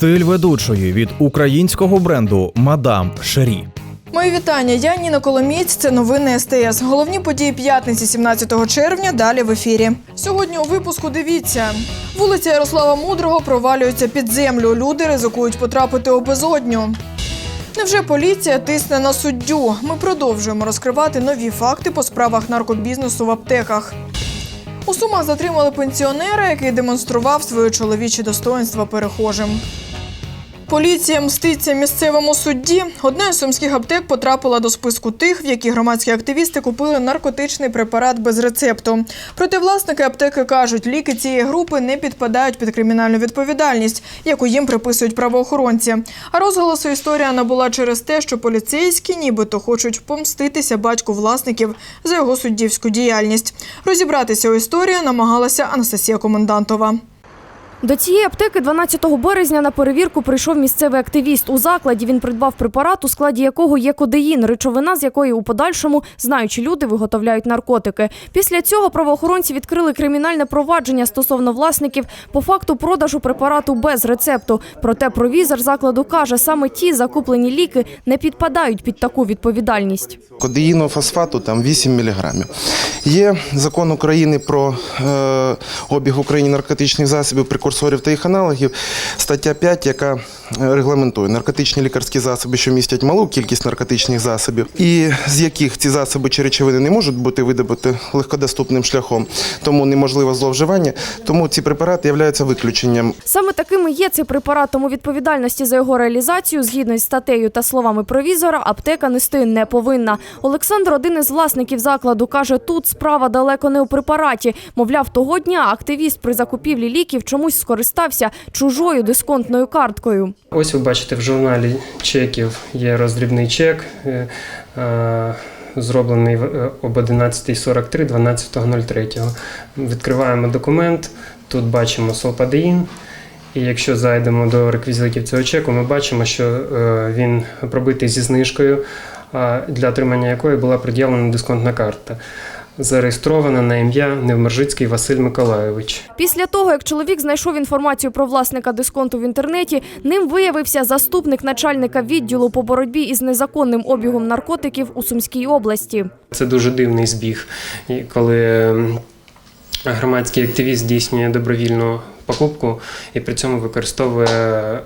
Стиль ведучої від українського бренду Мадам Шері. Мої вітання. Я Ніна Коломієць. Це новини СТС. Головні події п'ятниці, 17 червня. Далі в ефірі. Сьогодні у випуску дивіться. Вулиця Ярослава Мудрого провалюється під землю. Люди ризикують потрапити у безодню. Невже поліція тисне на суддю? Ми продовжуємо розкривати нові факти по справах наркобізнесу в аптеках. У Сумах затримали пенсіонера, який демонстрував своє чоловіче достоинство перехожим. Поліція мститься місцевому судді. Одна із сумських аптек потрапила до списку тих, в які громадські активісти купили наркотичний препарат без рецепту. Проте власники аптеки кажуть, ліки цієї групи не підпадають під кримінальну відповідальність, яку їм приписують правоохоронці. А розголосу історія набула через те, що поліцейські нібито хочуть помститися батьку власників за його суддівську діяльність. Розібратися у історії намагалася Анастасія Комендантова. До цієї аптеки 12 березня на перевірку прийшов місцевий активіст. У закладі він придбав препарат, у складі якого є кодеїн, речовина, з якої у подальшому знаючі люди виготовляють наркотики. Після цього правоохоронці відкрили кримінальне провадження стосовно власників по факту продажу препарату без рецепту. Проте провізор закладу каже, саме ті закуплені ліки не підпадають під таку відповідальність. Кодеїну фосфату там 8 мг. Є закон України про е, обіг в Україні наркотичних засобів, прекурсорів та їх аналогів, стаття 5, яка е, регламентує наркотичні лікарські засоби, що містять малу кількість наркотичних засобів, і з яких ці засоби чи речовини не можуть бути видобуті легкодоступним шляхом, тому неможливо зловживання. Тому ці препарати являються виключенням Саме такими є цей препарат, тому відповідальності за його реалізацію, згідно із статтею та словами провізора, аптека нести не повинна. Олександр, один із власників закладу, каже, тут справа далеко не у препараті. Мовляв, того дня активіст при закупівлі ліків чомусь скористався чужою дисконтною карткою. Ось ви бачите в журналі чеків є роздрібний чек, е, зроблений е, об 11.43 12.03. Відкриваємо документ, тут бачимо солпадеїн. І якщо зайдемо до реквізитів цього чеку, ми бачимо, що е, він пробитий зі знижкою, для отримання якої була пред'явлена дисконтна карта. Зареєстрована на ім'я Невмержицький Василь Миколайович. Після того, як чоловік знайшов інформацію про власника дисконту в інтернеті, ним виявився заступник начальника відділу по боротьбі із незаконним обігом наркотиків у Сумській області. Це дуже дивний збіг, коли громадський активіст здійснює добровільну покупку і при цьому використовує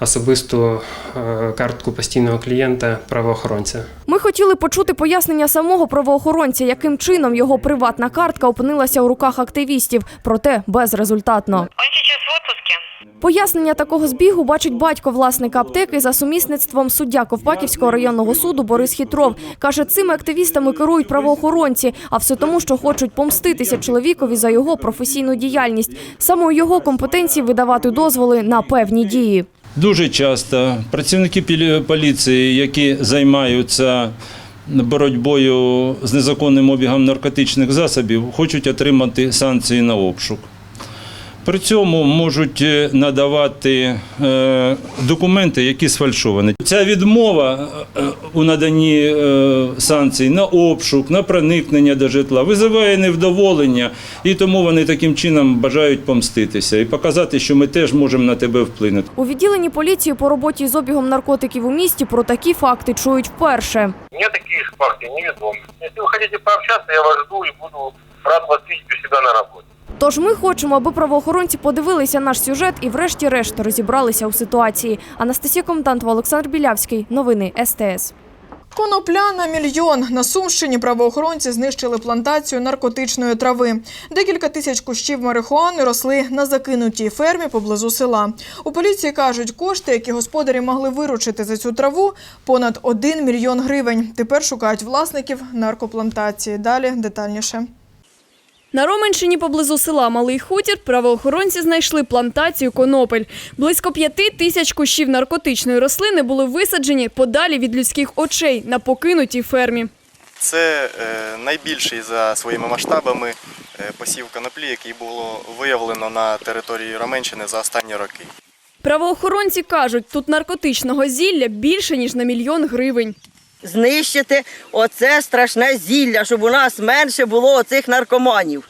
особисту е, картку постійного клієнта правоохоронця. Ми хотіли почути пояснення самого правоохоронця, яким чином його приватна картка опинилася у руках активістів, проте безрезультатно. Пояснення такого збігу бачить батько власника аптеки за сумісництвом суддя Ковпаківського районного суду Борис Хітров. Каже, цими активістами керують правоохоронці, а все тому, що хочуть помститися чоловікові за його професійну діяльність. Саме у його компетенції видавати дозволи на певні дії. Дуже часто працівники поліції, які займаються боротьбою з незаконним обігом наркотичних засобів, хочуть отримати санкції на обшук. При цьому можуть е, надавати е, документи, які сфальшовані. Ця відмова е, у наданні санкцій на обшук, на проникнення до житла визиває невдоволення, і тому вони таким чином бажають помститися і показати, що ми теж можемо на тебе вплинути. У відділенні поліції по роботі з обігом наркотиків у місті про такі факти чують вперше. Мне таких фактов неведомы. Если вы хотите пообщаться, я вас жду и буду рад вас видеть у себя на работе. Тож ми хочемо, аби правоохоронці подивилися наш сюжет і, врешті-решт, розібралися у ситуації. Анастасія Комендантова, Олександр Білявський. Новини СТС. Конопля на мільйон. На Сумщині правоохоронці знищили плантацію наркотичної трави. Декілька тисяч кущів марихуани росли на закинутій фермі поблизу села. У поліції кажуть, кошти, які господарі могли виручити за цю траву, понад 1 мільйон гривень. Тепер шукають власників наркоплантації. Далі детальніше. На Роменщині поблизу села Малий Хутір правоохоронці знайшли плантацію конопель. Близько п'яти тисяч кущів наркотичної рослини були висаджені подалі від людських очей на покинутій фермі. Це е, найбільший за своїми масштабами е, посів коноплі, який було виявлено на території Роменщини за останні роки. Правоохоронці кажуть, тут наркотичного зілля більше ніж на мільйон гривень. Знищити оце страшне зілля, щоб у нас менше було оцих наркоманів.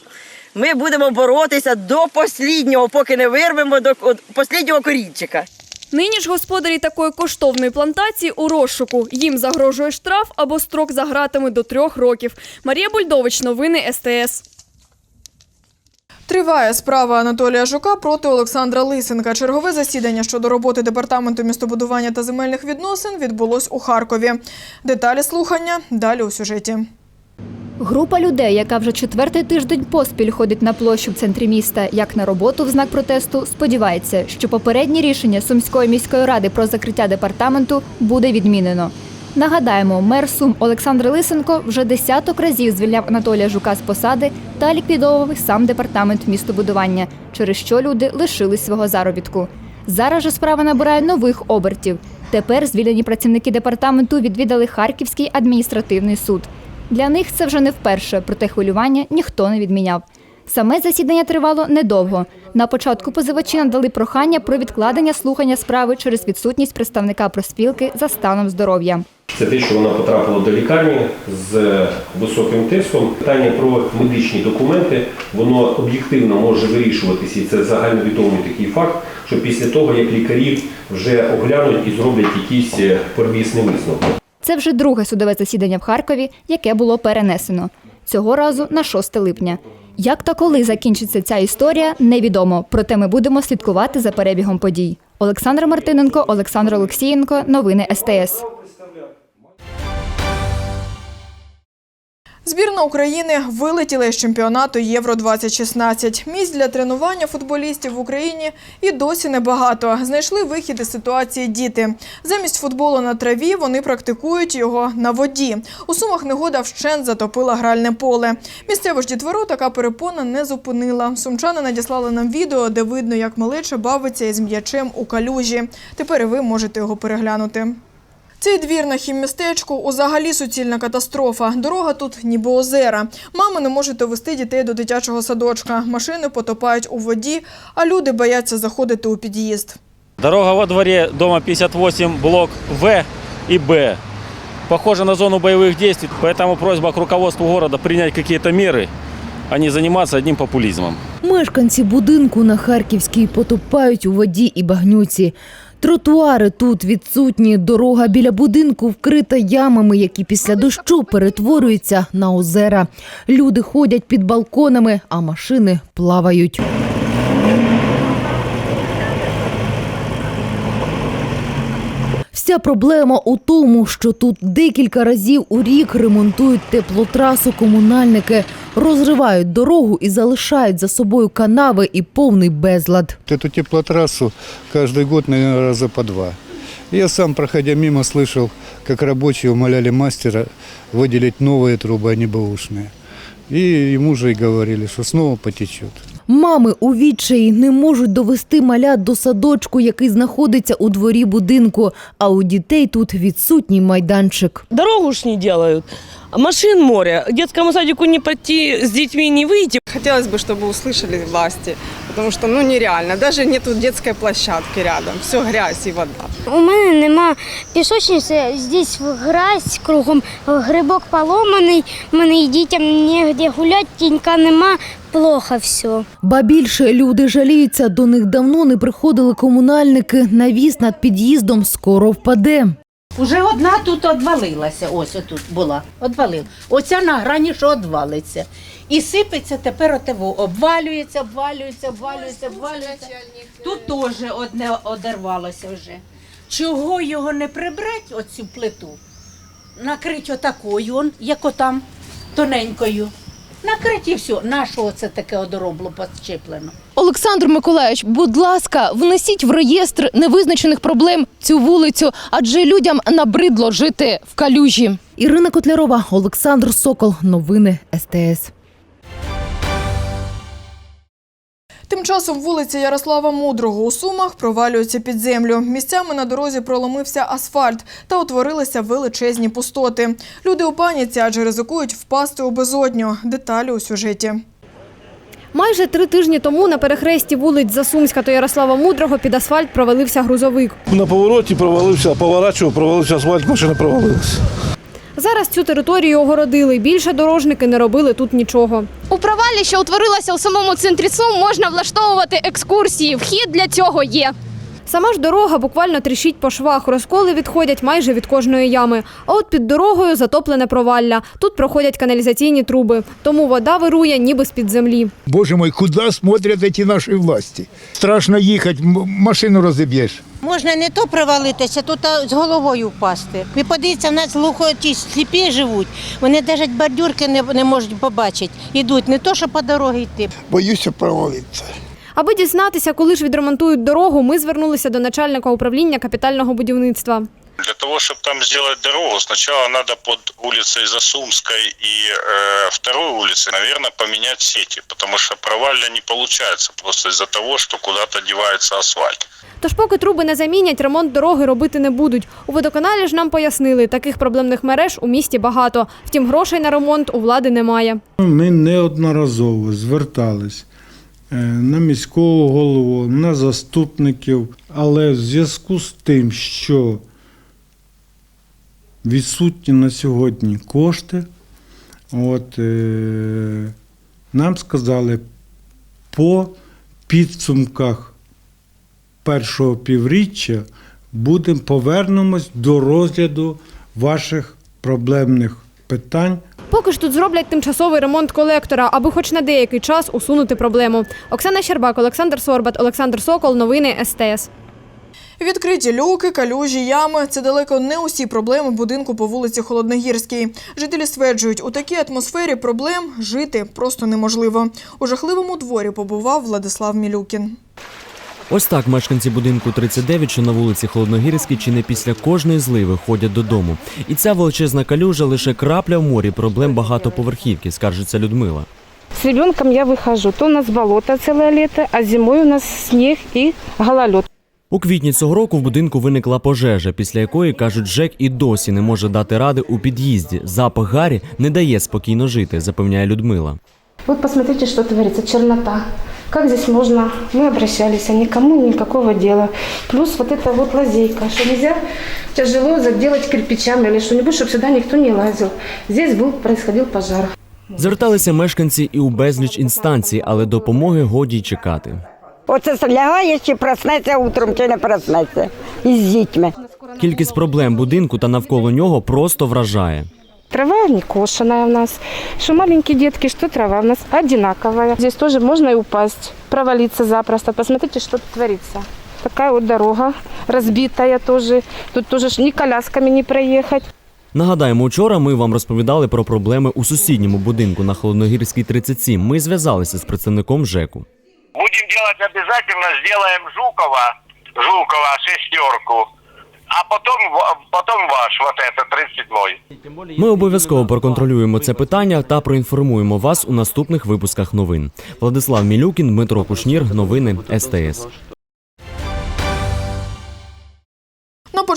Ми будемо боротися до останнього, поки не вирвемо до останнього корінчика. Нині ж господарі такої коштовної плантації у розшуку. Їм загрожує штраф або строк за гратами до трьох років. Марія Бульдович, новини СТС. Триває справа Анатолія Жука проти Олександра Лисенка. Чергове засідання щодо роботи департаменту містобудування та земельних відносин відбулось у Харкові. Деталі слухання далі у сюжеті. Група людей, яка вже четвертий тиждень поспіль ходить на площу в центрі міста, як на роботу в знак протесту, сподівається, що попереднє рішення Сумської міської ради про закриття департаменту буде відмінено. Нагадаємо, мер Сум Олександр Лисенко вже десяток разів звільняв Анатолія Жука з посади та ліквідовував сам департамент містобудування, через що люди лишились свого заробітку. Зараз же справа набирає нових обертів. Тепер звільнені працівники департаменту відвідали Харківський адміністративний суд. Для них це вже не вперше, проте хвилювання ніхто не відміняв. Саме засідання тривало недовго. На початку позивачі надали прохання про відкладення слухання справи через відсутність представника проспілки за станом здоров'я. Це те, що вона потрапила до лікарні з високим тиском. Питання про медичні документи, воно об'єктивно може вирішуватися, і це загальновідомий такий факт, що після того, як лікарі вже оглянуть і зроблять якісь е, первісні висновки. Це вже друге судове засідання в Харкові, яке було перенесено. Цього разу на 6 липня. Як та коли закінчиться ця історія, невідомо. Проте ми будемо слідкувати за перебігом подій. Олександр Мартиненко, Олександр Олексієнко. Новини СТС. Збірна України вилетіла із чемпіонату Євро 2016 Місць для тренування футболістів в Україні і досі небагато. Знайшли вихід із ситуації діти. Замість футболу на траві вони практикують його на воді. У сумах негода вщент затопила гральне поле. Місцеву ж дітвору така перепона не зупинила. Сумчани надіслали нам відео, де видно, як малеча бавиться із м'ячем у калюжі. Тепер і ви можете його переглянути. Цей двір на хіммістечку узагалі суцільна катастрофа. Дорога тут ніби озера. Мами не можуть довести дітей до дитячого садочка. Машини потопають у воді, а люди бояться заходити у під'їзд. Дорога во дворе дома 58, блок В и Б. Похоже на зону боевых действий, поэтому просьба к руководству города принять какие-то меры, а не заниматься одним популизмом. Мешканці будинку на Харківській потопають у воді і багнюці. Тротуари тут відсутні. Дорога біля будинку вкрита ямами, які після дощу перетворюються на озера. Люди ходять під балконами, а машини плавають. Вся проблема у тому, що тут декілька разів у рік ремонтують теплотрасу комунальники, розривають дорогу і залишають за собою канави і повний безлад. Эту теплотрассу каждый год, наверное, раза по два. Я сам, проходя мимо, слышал, как рабочие умоляли мастера выделить новые трубы, а не бэушные. И ему же и говорили, что снова потечет. Мами у відчаї не можуть довести малят до садочку, який знаходиться у дворі будинку, а у дітей тут відсутній майданчик. Дорогу ж не делают. Машин море. К детскому садику не пойти, с детьми не выйти. Хотелось бы, чтобы услышали власти, потому что ну нереально. Даже нету детской площадки рядом. Все грязь и вода. У мене нема пісочниці, здесь грязь кругом, грибок поломаний, мене і дітям негде гуляти, тінька нема, плохо все. Ба більше люди жаліються, до них давно не приходили комунальники. Навіс над під'їздом скоро впаде. Уже одна тут одвалилася, ось тут була, одвалила. Оця на грані, що одвалиться. І сипеться тепер отево, обвалюється, обвалюється, обвалюється, обвалюється. Тут теж одне одервалося вже. Чого його не прибрати, оцю плиту? Накрить отакою, як отам, тоненькою. Накрить і все. нашого це таке одоробло пощеплено. Олександр Миколаївич, будь ласка, внесіть в реєстр невизначених проблем цю вулицю, адже людям набридло жити в калюжі. Ірина Котлярова, Олександр Сокол. Новини СТС. Тим часом вулиця Ярослава Мудрого у Сумах провалюється під землю. Місцями на дорозі проломився асфальт та утворилися величезні пустоти. Люди у паніці, адже ризикують впасти у безодню. Деталі у сюжеті. Майже три тижні тому на перехресті вулиць Засумська та Ярослава Мудрого під асфальт провалився грузовик. На повороті провалився, поворачував, провалився асфальт, машина провалилася. Зараз цю територію огородили. Більше дорожники не робили тут нічого. У провалі, що утворилася у самому центрі Сум, можна влаштовувати екскурсії. Вхід для цього є. Сама ж дорога буквально тріщить по швах, розколи відходять майже від кожної ями. А от під дорогою затоплене провалля. Тут проходять каналізаційні труби, тому вода вирує ніби з-під землі. Боже мой, куда смотрят эти наши власти? Страшно їхати, машину розіб'єш. Можна не то провалитися, то та з головою впасти. Ви подивіться, в нас глухоті сліпі живуть. Вони навіть бордюрки не, не можуть побачити. Ідуть не то, що по дорозі йти. Боюся провалитися. Аби дізнатися, коли ж відремонтують дорогу, ми звернулися до начальника управління капітального будівництва. Для того, чтобы там сделать дорогу, сначала надо под улицей Засумской и э, второй улицей, наверное, поменять сети, потому что провальня не получается просто из-за того, что куда-то девается асфальт. Тож, поки труби не замінять, ремонт дороги робити не будуть. У водоканалі ж нам пояснили, таких проблемних мереж у місті багато. Втім, грошей на ремонт у влади немає. Ми неодноразово звертались е, на міського голову, на заступників, але в зв'язку з тим, що відсутні на сьогодні кошти, от, е, нам сказали по підсумках першого півріччя будемо повернемось до розгляду ваших проблемних питань Поки ж тут зроблять тимчасовий ремонт колектора, аби хоч на деякий час усунути проблему. Оксана Щербак, Олександр Сорбат, Олександр Сокол. Новини СТС. Відкриті люки, калюжі, ями це далеко не усі проблеми будинку по вулиці Холодногірській. Жителі стверджують, у такій атмосфері проблем жити просто неможливо. У жахливому дворі побував Владислав Мілюкін. Ось так мешканці будинку 39, що на вулиці Холодногірській, чи не після кожної зливи ходять додому. І ця величезна калюжа лише крапля в морі проблем багатоповерхівки, скаржиться Людмила. С ребенком я выхожу. То у нас болото целое лето, а зимой у нас снег и гололед. У квітні цього року в будинку виникла пожежа, після якої кажуть, ЖЕК і досі не може дати ради у під'їзді. Запах гарі не дає спокійно жити, запевняє Людмила. Вот посмотрите, что творится. Чернота. Как здесь можно? Мы обращались, а никому никакого дела. Плюс вот эта вот лазейка, что нельзя тяжело заделать кирпичами или что-нибудь, чтобы сюда никто не лазил. Здесь был, происходил пожар. Зверталися мешканці і у безліч інстанцій, але допомоги годі й чекати. Оце лягає, чи проснеться утром, чи не проснеться із дітьми. Кількість проблем будинку та навколо нього просто вражає. Трава не кошеная у нас. Что маленькие детки, что трава у нас одинаковая. Здесь тоже можно и упасть, провалиться запросто. Посмотрите, что тут творится. Такая вот дорога разбитая тоже. Тут тоже ж ни колясками не проехать. Нагадаємо, учора ми вам розповідали про проблеми у сусідньому будинку на Холодногірській 37. Ми зв'язалися з представником ЖЕКу. Будем делать обязательно, сделаем Жукова, Жукова шестерку, а потом, ва- потом ваш, вот это, 37-й. Ми обов'язково проконтролюємо це питання та проінформуємо вас у наступних випусках новин. Владислав Мілюкін, Дмитро Кушнір. Новини СТС.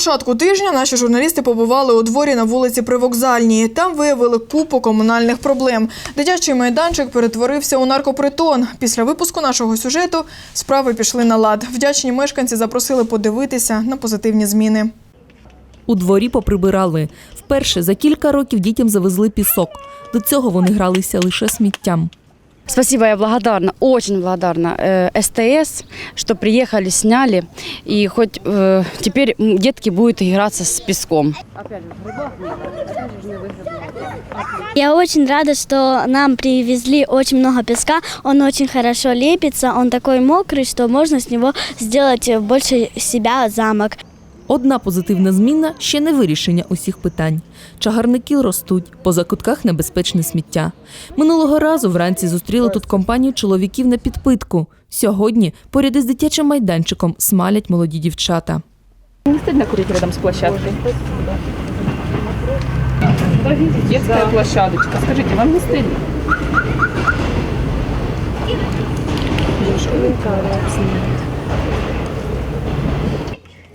Початку тижня наші журналісти побували у дворі на вулиці Привокзальній. Там виявили купу комунальних проблем. Дитячий майданчик перетворився у наркопритон. Після випуску нашого сюжету справи пішли на лад. Вдячні мешканці запросили подивитися на позитивні зміни. У дворі поприбирали. Вперше за кілька років дітям завезли пісок. До цього вони гралися лише сміттям. Спасибо, я благодарна, очень благодарна э, СТС, что приехали, сняли, и хоть э, теперь детки будут играться с песком. Я очень рада, что нам привезли очень много песка. Он очень хорошо лепится, он такой мокрый, что можно с него сделать больше себя замок. Одна позитивна зміна ще не вирішення усіх питань. Чагарники ростуть, по закутках небезпечне сміття. Минулого разу вранці зустріли тут компанію чоловіків на підпитку. Сьогодні поряд із дитячим майданчиком смалять молоді дівчата. Не стыдно курить рядом с площадкой? Детская площадочка. Скажите, вам не стыдно?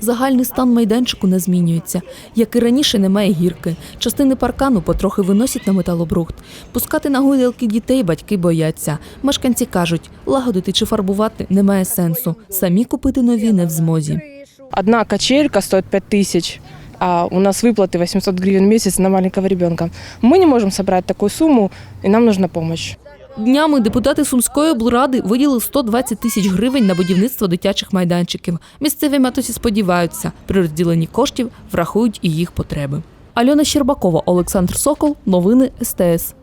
Загальний стан майданчику не змінюється. Як і раніше, немає гірки. Частини паркану потрохи виносять на металобрухт. Пускати на гойдалки дітей батьки бояться. Мешканці кажуть, лагодити чи фарбувати немає сенсу. Самі купити нові не в змозі. Одна качелька стоит 5 тысяч, а у нас выплаты 800 гривен в месяц на маленького ребенка. Мы не можем собрать такую сумму, и нам нужна помощь. Днями депутати Сумської облради виділили 120 тисяч гривень на будівництво дитячих майданчиків. Місцеві матусі сподіваються, при розділенні коштів врахують і їх потреби. Альона Щербакова, Олександр Сокол. Новини СТС.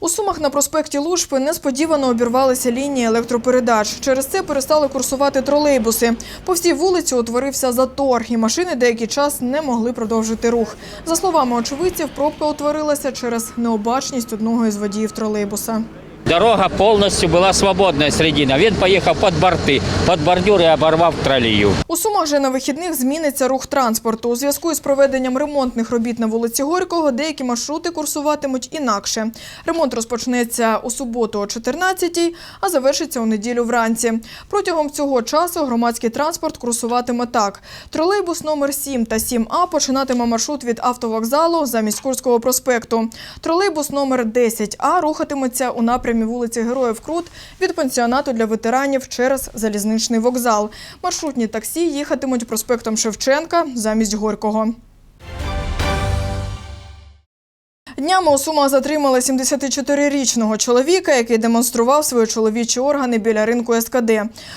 У Сумах на проспекті Лужпи несподівано обірвалися лінії електропередач. Через це перестали курсувати тролейбуси. По всій вулиці утворився затор, і машини деякий час не могли продовжити рух. За словами очевидців, пробка утворилася через необачність одного із водіїв тролейбуса. Дорога повністю була свободна середина. Він поїхав під борти, під бордюр і оборвав тролію. У Сумах же на вихідних зміниться рух транспорту. У зв'язку із проведенням ремонтних робіт на вулиці Горького деякі маршрути курсуватимуть інакше. Ремонт розпочнеться у суботу о 14-й, а завершиться у неділю вранці. Протягом цього часу громадський транспорт курсуватиме так. Тролейбус номер 7 та 7А починатиме маршрут від автовокзалу замість Курського проспекту. Тролейбус номер 10А рухатиметься у напрямі вулиці Героїв Крут від пансіонату для ветеранів через залізничний вокзал. Маршрутні таксі їхатимуть проспектом Шевченка замість Горького. Днями у Сумах затримали 74-річного чоловіка, який демонстрував свої чоловічі органи біля ринку СКД.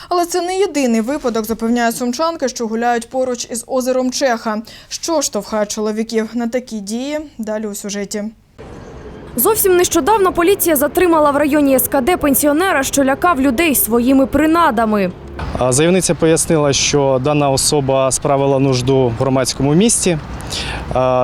Але це не єдиний випадок, запевняє сумчанки, що гуляють поруч із озером Чеха. Що штовхає чоловіків на такі дії? Далі у сюжеті. Зовсім нещодавно поліція затримала в районі СКД пенсіонера, що лякав людей своїми принадами. Заявниця пояснила, що дана особа справила нужду в громадському місті,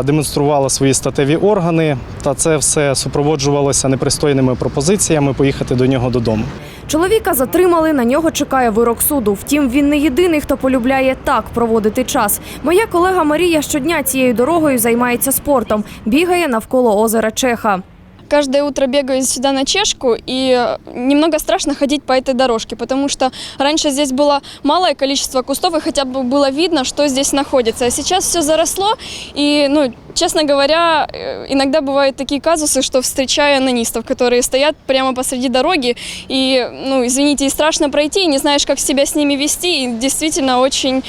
демонструвала свої статеві органи, та це все супроводжувалося непристойними пропозиціями поїхати до нього додому. Чоловіка затримали, на нього чекає вирок суду. Втім, він не єдиний, хто полюбляє так проводити час. Моя колега Марія щодня цією дорогою займається спортом, бігає навколо озера Чеха. Каждое утро бегаю сюда на чешку, и немного страшно ходить по этой дорожке, потому что раньше здесь было малое количество кустов, и хотя бы было видно, что здесь находится. А сейчас все заросло, и, ну, честно говоря, э, иногда бывают такие казусы, что встречаю анонистов, которые стоят прямо посреди дороги, и, ну, извините, и страшно пройти, и не знаешь, как себя с ними вести, и действительно очень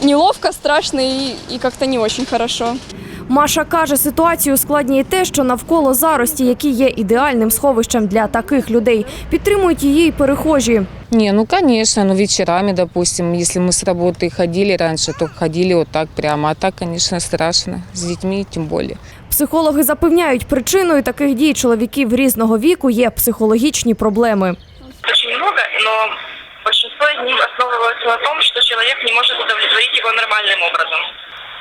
неловко, страшно и, и как-то не очень хорошо. Маша каже, ситуацію ускладнює те, що навколо зарості, які є ідеальним сховищем для таких людей, підтримують її й перехожі. Не, ну конечно, ну вечерами, допустим, если мы с работы ходили раньше, то ходили вот так прямо, а так, конечно, страшно, с детьми тем более. Психологи запевняють, причиною таких дій чоловіків різного віку є психологічні проблеми. очень много, но большинство из них основывается на том, что человек не может удовлетворить его нормальным образом.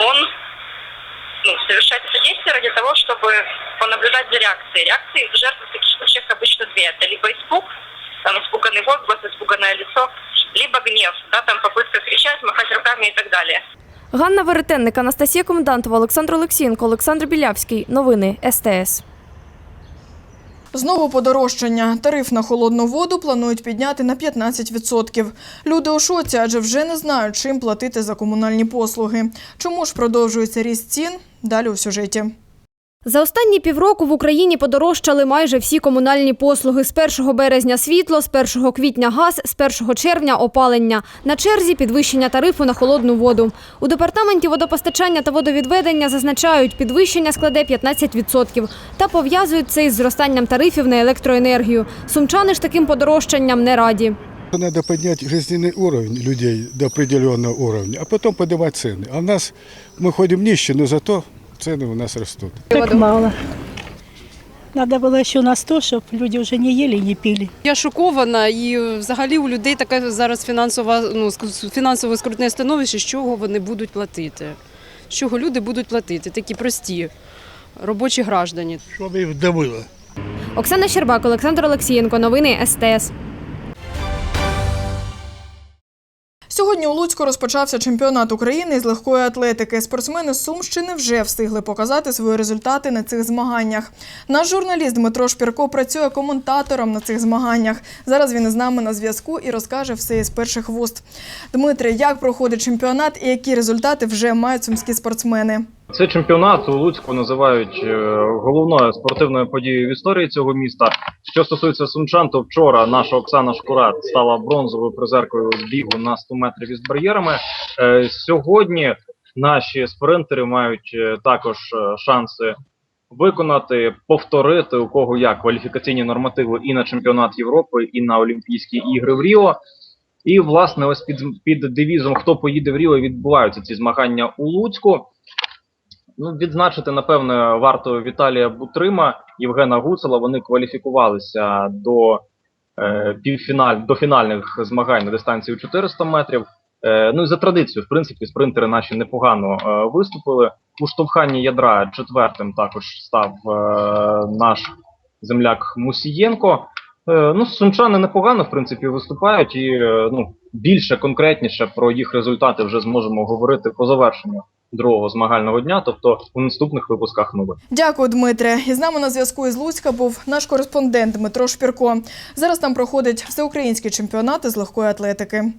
Он ну, совершает это действие ради того, чтобы понаблюдать за реакцией. Реакции у жертвы в таких случаях обычно две. Это либо испуг, там испуганный возглас, испуганное лицо, либо гнев, да, там попытка кричать, махать руками и так далее. Ганна Веретенник, Анастасія Комендантова, Олександр Олексієнко, Олександр Білявський. Новини СТС. Знову подорожчання. Тариф на холодну воду планують підняти на 15%. Люди у шоці, адже вже не знають, чим платити за комунальні послуги. Чому ж продовжується ріст цін? Далі у сюжеті. За останні півроку в Україні подорожчали майже всі комунальні послуги. З 1 березня світло, з 1 квітня газ, з 1 червня опалення. На черзі підвищення тарифу на холодну воду. У департаменті водопостачання та водовідведення зазначають, підвищення складе 15% та пов'язують це із зростанням тарифів на електроенергію. Сумчани ж таким подорожчанням не раді. Надо поднять жизненный уровень людей до определенного уровня, а потом поднимать цены. А у нас мы ходим нищие, но зато цены у нас растут. Так мало. Надо було ще на 100, щоб люди вже не їли і не пили. Я шокована, і взагалі у людей таке зараз фінансова, ну, фінансово скрутне становище, з чого вони будуть платити. З чого люди будуть платити, такі прості робочі граждані. Щоб їх вдавило. Оксана Щербак, Олександр Олексієнко. Новини СТС. Сьогодні у Луцьку розпочався чемпіонат України з легкої атлетики. Спортсмени з Сумщини вже встигли показати свої результати на цих змаганнях. Наш журналіст Дмитро Шпірко працює коментатором на цих змаганнях. Зараз він із нами на зв'язку і розкаже все із перших вуст. Дмитре, як проходить чемпіонат і які результати вже мають сумські спортсмени? Цей чемпіонат у Луцьку називають е, головною спортивною подією в історії цього міста. Що стосується сумчан, то вчора наша Оксана Шкурат стала бронзовою призеркою з бігу на 100 метрів із бар'єрами. Е, Сьогодні наші спринтери мають е, також шанси виконати, повторити у кого як кваліфікаційні нормативи і на чемпіонат Європи, і на Олімпійські ігри в Ріо. І, власне, ось під, під девізом Хто поїде в Ріо відбуваються ці змагання у Луцьку. Ну, відзначити, напевне, варто Віталія Бутрима, Євгена Гуцела. Вони кваліфікувалися до е, півфіналь, до фінальних змагань на дистанції 400 метрів. Е, ну і за традицією, в принципі, спринтери наші непогано е, виступили. У штовханні ядра четвертим також став е, наш земляк Мусієнко. Е, ну, сумчани непогано, в принципі, виступають, і е, ну, більше конкретніше про їх результати вже зможемо говорити по завершенню другого змагального дня, тобто у наступних випусках новин. Дякую, Дмитре. І з нами на зв'язку із Луцька був наш кореспондент Дмитро Шпірко. Зараз там проходить всеукраїнський чемпіонат з легкої атлетики.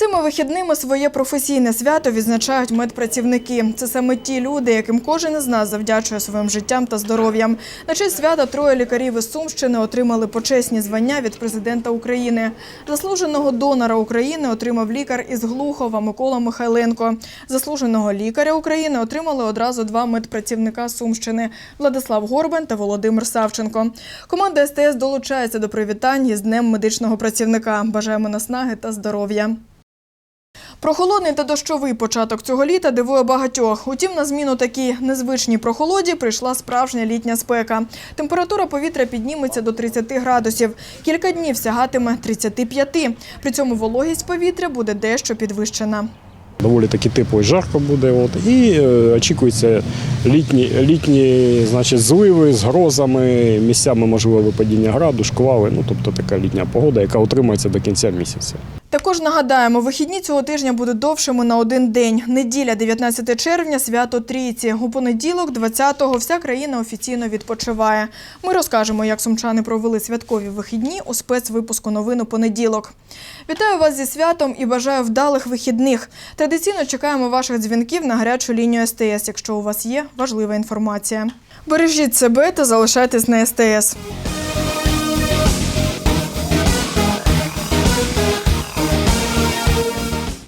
Цими вихідними своє професійне свято відзначають медпрацівники. Це саме ті люди, яким кожен із нас завдячує своїм життям та здоров'ям. На честь свята троє лікарів із Сумщини отримали почесні звання від президента України. Заслуженого донора України отримав лікар із Глухова Микола Михайленко. Заслуженого лікаря України отримали одразу два медпрацівника Сумщини Владислав Горбан та Володимир Савченко. Команда СТС долучається до привітань із Днем медичного працівника. Бажаємо наснаги та здоров'я. Прохолодний та дощовий початок цього літа дивує багатьох. Утім, на зміну такій незвичній прохолоді прийшла справжня літня спека. Температура повітря підніметься до 30 градусів. Кілька днів сягатиме 35. При цьому вологість повітря буде дещо підвищена. Доволі таки тепло і жарко буде. От, і е, очікуються літні, літні значить, зливи з грозами, місцями можливе випадіння граду, шквали. Ну, тобто така літня погода, яка утримується до кінця місяця. Також нагадаємо, вихідні цього тижня будуть довшими на один день. Неділя, 19 червня, свято Трійці. У понеділок, 20-го, вся країна офіційно відпочиває. Ми розкажемо, як сумчани провели святкові вихідні у спецвипуску новин у понеділок. Вітаю вас зі святом і бажаю вдалих вихідних. Традиційно чекаємо ваших дзвінків на гарячу лінію СТС, якщо у вас є важлива інформація. Бережіть себе та залишайтесь на СТС.